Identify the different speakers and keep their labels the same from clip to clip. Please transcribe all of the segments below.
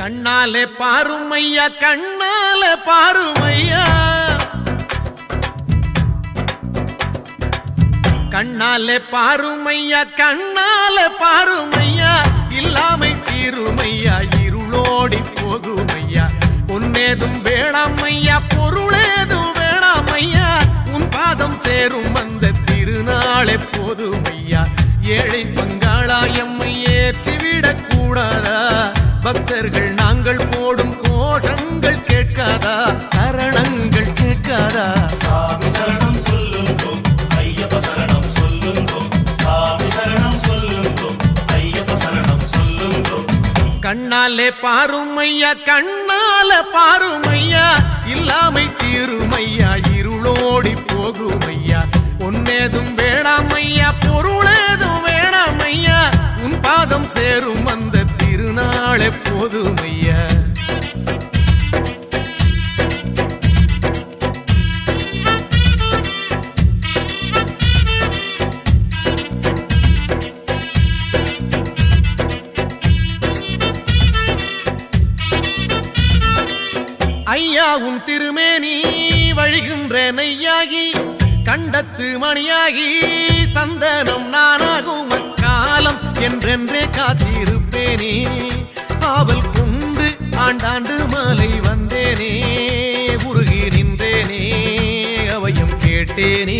Speaker 1: கண்ணாலே பாருமையா கண்ணால பாருமையா. கண்ணாலே பாருமையா கண்ணால பாருமையா. இல்லாமை தீருமையா இருளோடி உன்னேதும் வேணாமையா? பொருளேதும் வேணாமையா? உன் பாதம் சேரும் அந்த திருநாளே போதுமையா? ஏழை பங்காளா எம்மை ஏற்றிவிடக் கூடாதா? பக்தர்கள் நாங்கள் போடும் கோஷங்கள் கேட்காதா? பாருமையா கண்ணால பாருமையா இல்லாமை தீருமையா இருளோடி போகுமையா. உன்னேதும் வேணாமையா பொருளேதும் வேணாமையா உன் பாதம் சேரும் அந்த திருநாளே போதுமையா. கண்டத்து மணியாகி சந்தனம் நானாகும் அக்காலம் என்றென்றே காத்திருப்பேனே. ஆவல் கொண்டு ஆண்டாண்டு மாலை வந்தேனே உருகி நின்றேனே அவையும் கேட்டேனே.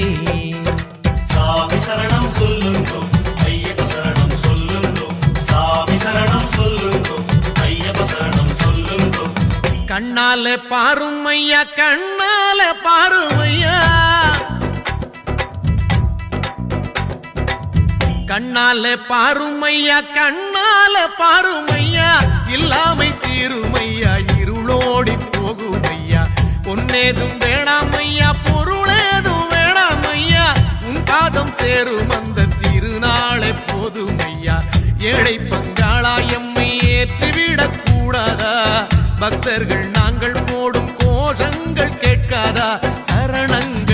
Speaker 2: சாமி சரணம் சொல்லுங்கோ ஐயப்ப சரணம் சொல்லுங்கோ சாமி சரணம் சொல்லுங்கோ ஐயப்ப சரணம் சொல்லுங்கோ.
Speaker 1: கண்ணால பாருமையா கண்ணால பாருமையா கண்ணால பாருமையா கண்ணால பாருமையா இல்லாமை தீருமையா இருளோடி போகுமையா. பொன்னேதும் வேணாமையா பொருளேதும் வேணாமையா உன் பாதம் சேரும் அந்த திருநாளை போதுமையா. ஏழை பங்காளா எம்மை ஏற்றிவிடக் கூடாதா? பக்தர்கள் நாங்கள் போடும் கோஷங்கள் கேட்காதா? சரணங்கள்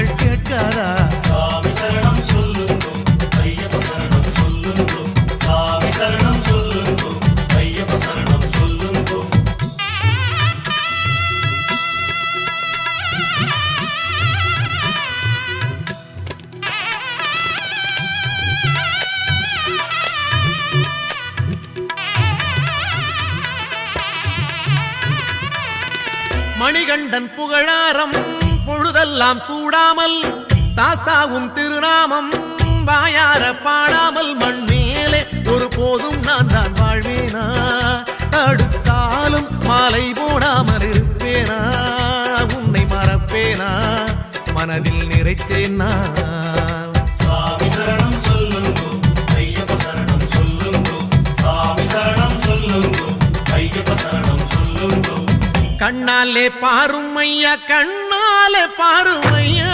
Speaker 1: பொழுதெல்லாம் சூடாமல் சாஸ்தாவும் திருநாமம் வாயார பாடாமல் மண் மேலே ஒரு போதும் நான் தான் வாழ்வேனா? தடுத்தாலும் மாலை போடாமல் இருப்பேனா? உன்னை மறப்பேனா? மனதில் நிறைத்தேன்? நான்
Speaker 2: சாமி சரணம் சொல்லுங்கோ ஐயப்ப
Speaker 1: பாருமையா?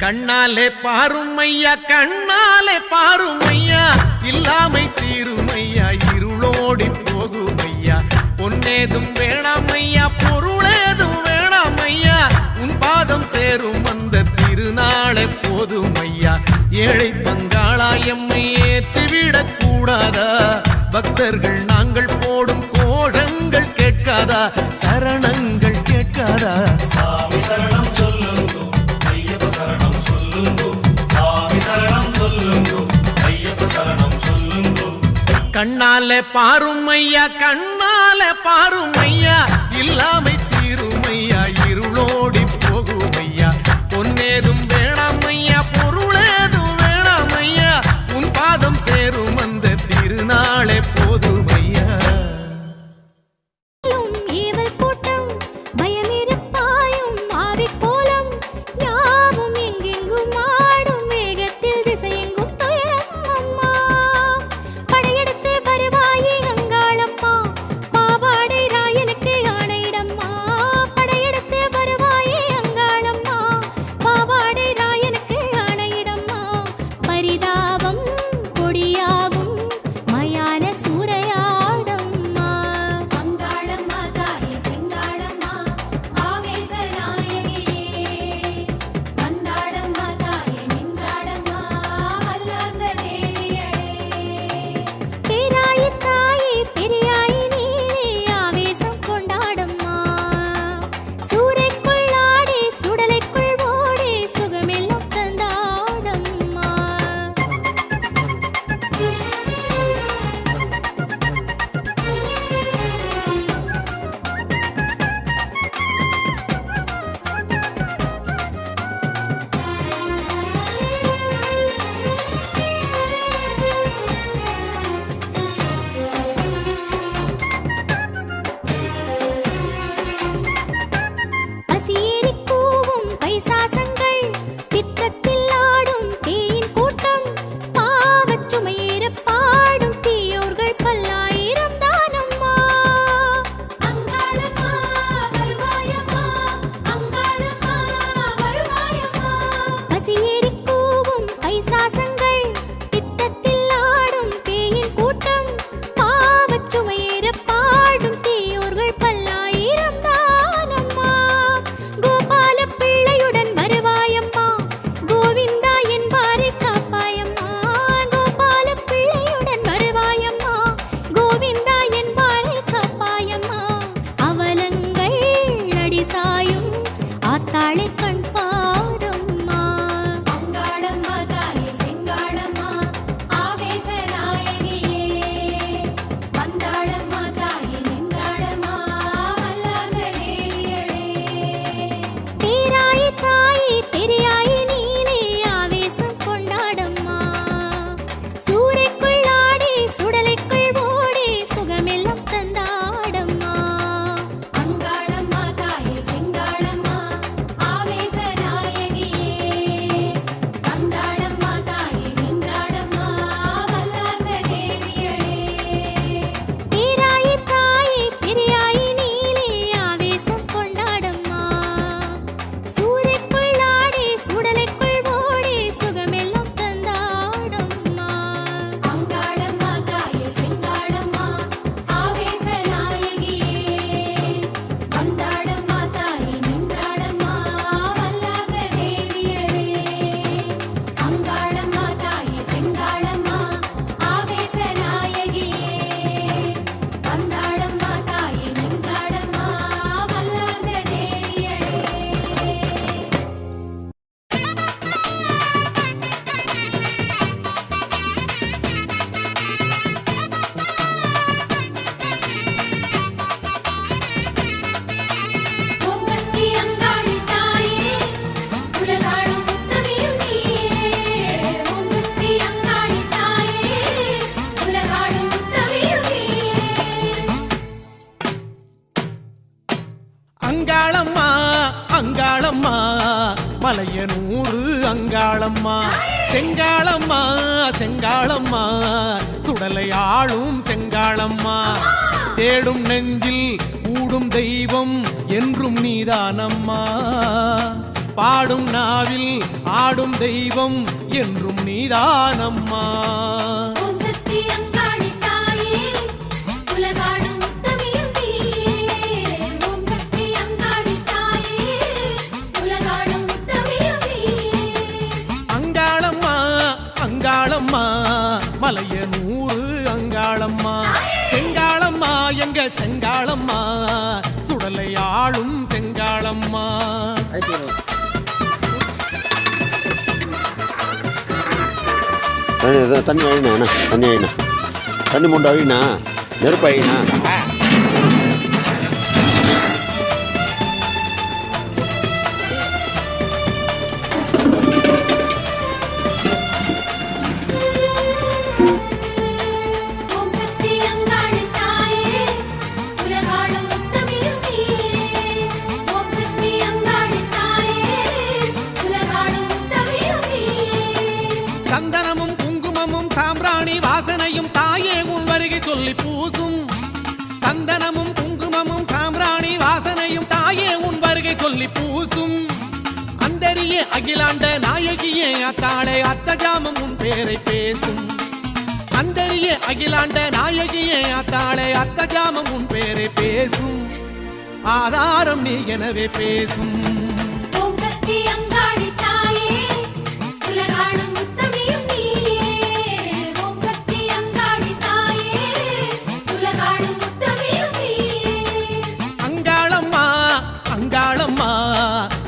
Speaker 1: கண்ணாலே பாருமையா கண்ணாலே பாருமையா? இல்லாமை தீருமையா இருளோடி போகுமையா? பொன்னேதும் வேணாமையா பொருளேதும் வேணாமையா? உன் பாதம் சேரும் அந்த திருநாளை போதுமையா? ஏழை பங்காளா எம்மை ஏற்றிவிடக் கூடாதா பக்தர்கள் கண்ணால பாருமையா கண்ணால பாருமையா இல்லாமை செங்காளம்மா செங்காளம்மா. சுடலை ஆளும் செங்காளம்மா. தேடும் நெஞ்சில் கூடும் தெய்வம் என்றும் நீதானம்மா. பாடும் நாவில் ஆடும் தெய்வம் என்றும் நீதானம்மா.
Speaker 3: பழைய நூறு
Speaker 1: அங்காளம்மா. செங்காளம்மா எங்க செங்காளம்மா? சுடலை ஆளும் செங்காளம்மா.
Speaker 4: தண்ணி அழினா தண்ணி அழினா தண்ணி மூண்டு அழினா நெருப்பு அழினா
Speaker 1: ராணி வாசனையும் தாயே உன் வருகை சொல்லி பூசும். சந்தனமும் குங்குமமும் சாம்ராணி வாசனையும் தாயே உன் வருகை சொல்லி பூசும். அந்தரிய அகிலாண்ட நாயகியே அத்தாளே அத்தஜாமம் உன் பேரை பேசும். அந்தரிய அகிலாண்ட நாயகியே அத்தாளே அத்தஜாமம் உன் பேரை பேசும். ஆதாரம் நீ எனவே பேசும்.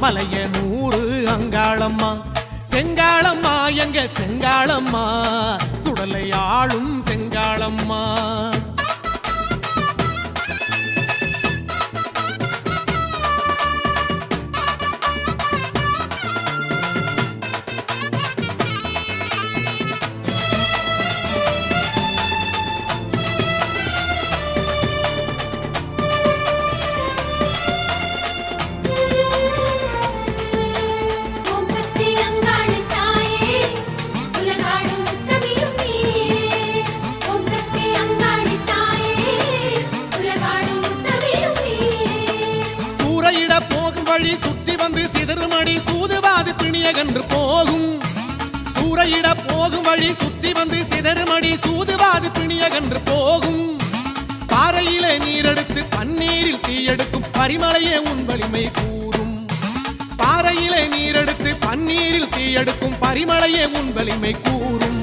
Speaker 3: மலைய நூறு
Speaker 1: அங்காளம்மா. செங்காளம்மா எங்க செங்காளம்மா? சுடலை ஆளும் செங்காளம்மா. சுற்றி வந்து சிதறுமடி சூதுவாது பிணியகன்று போகும். சூறையிட போகும் வழி சுற்றி வந்து சிதறுமடி சூதுவாது பிணியகன்று போகும். பாறையிலே நீரெடுத்து பன்னீரில் தீயெடுக்கும் பரிமலையே உன் வலிமை கூறும். பாறையிலே நீரெடுத்து பன்னீரில் தீயெடுக்கும் பரிமலையே உன் வலிமை கூறும்.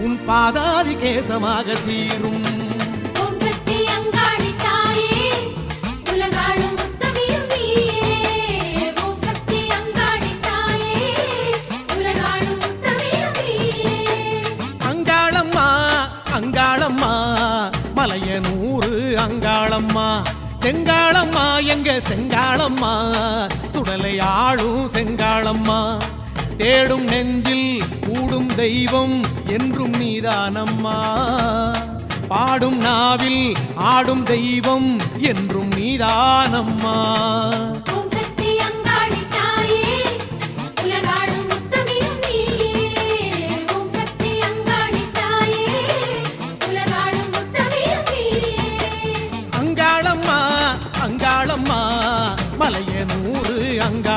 Speaker 1: உன் பாதாதி கேசமாக சீரும். மலையனூறு அங்காளம்மா. செங்காளம்மா எங்க செங்காளம்மா? சுடலை ஆளும் செங்காளம்மா. தேடும் நெஞ்சில் கூடும் தெய்வம் என்றும் நீதானம்மா. பாடும் நாவில் ஆடும் தெய்வம் என்றும் நீதானம்மா.
Speaker 3: i'm
Speaker 5: Tanga.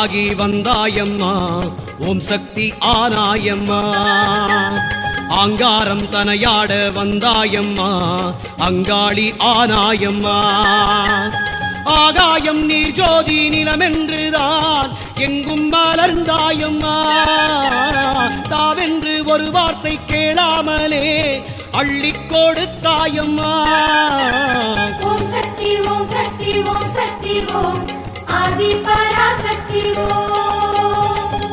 Speaker 5: ஆகி வந்தாயம்மா. ஓம் சக்தி ஆனாயம்மா. ஆங்காரம் தனையாட வந்தாயம்மா. அங்காளி ஆனாயம்மா. ஆகாயம் நீர் ஜோதி நிலமென்றுதான் எங்கும் மலர்ந்தாயம்மா. தாவென்று ஒரு வார்த்தை கேளாமலே அள்ளி கொடுத்தாயம்மா.
Speaker 3: ஓம் சக்தி ஓம் சக்தி
Speaker 4: ஓம் சக்தி ஓம்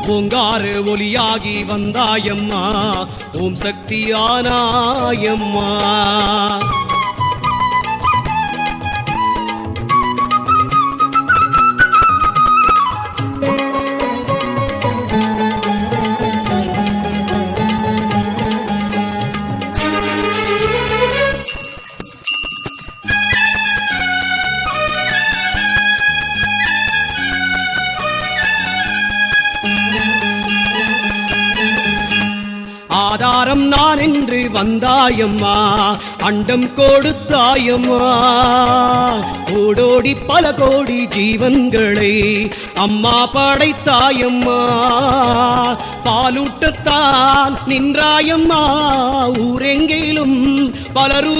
Speaker 6: பூங்காறு ஒலியாகி வந்தாயம்மா ஓம் சக்தியானாயம்மா. தந்தாயம்மா அண்டம் கொடுத்தாயம்மா. ஓடோடி பல கோடி ஜீவன்களை அம்மா படைத்தாயம்மா. பாலூட்டத்தான் நின்றாயம்மா ஊரெங்கிலும் பலரும்